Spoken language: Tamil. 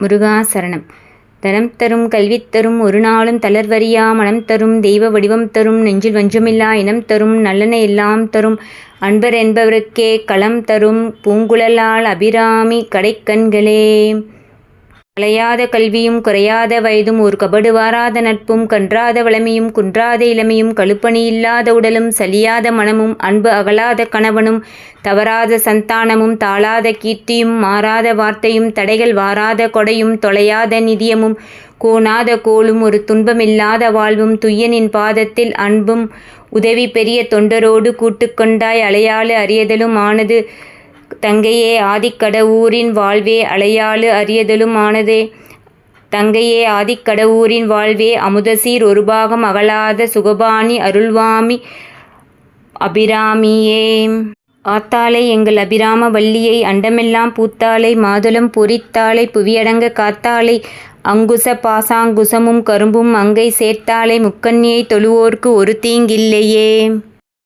முருகா சரணம் தனம் தரும் கல்வி தரும் ஒரு நாளும் தளர்வறியா மனம் தரும் தெய்வ வடிவம் தரும் நெஞ்சில் வஞ்சமில்லா இனம் தரும் நல்லன எல்லாம் தரும். அன்பர் என்பவருக்கே களம் தரும் பூங்குழலால் அபிராமி கடைக்கண்களே. அலையாத கல்வியும் குறையாத வயதும் ஒரு கபடு வாராத நட்பும் கன்றாத வளமையும் குன்றாத இளமையும் கழுப்பணி இல்லாத உடலும் சலியாத மனமும் அன்பு அகலாத கணவனும் தவறாத சந்தானமும் தாளாத கீர்த்தியும் மாறாத வார்த்தையும் தடைகள் வாராத கொடையும் தொலையாத நிதியமும் கோணாத கோலும் ஒரு துன்பமில்லாத வாழ்வும் துய்யனின் பாதத்தில் அன்பும் உதவி பெரிய தொண்டரோடு கூட்டுக்கொண்டாய் அலையாளு அறியதலும் ஆனது தங்கையே ஆதிக்கடவூரின் வாழ்வே அலையாளு அரியதலுமானதே தங்கையே ஆதிக்கடவூரின் வாழ்வே அமுதசீர் ஒரு பாகம் அகலாத சுகபாணி அருள்வாமி அபிராமியே. ஆத்தாளை எங்கள் அபிராம வள்ளியை அண்டமெல்லாம் பூத்தாளை மாதுளம் பொறித்தாளை புவியடங்க காத்தாளை அங்குச பாசாங்குசமும் கரும்பும் அங்கை சேர்த்தாளை முக்கண்ணியை தொழுவோர்க்கு ஒரு தீங்கில்லையே.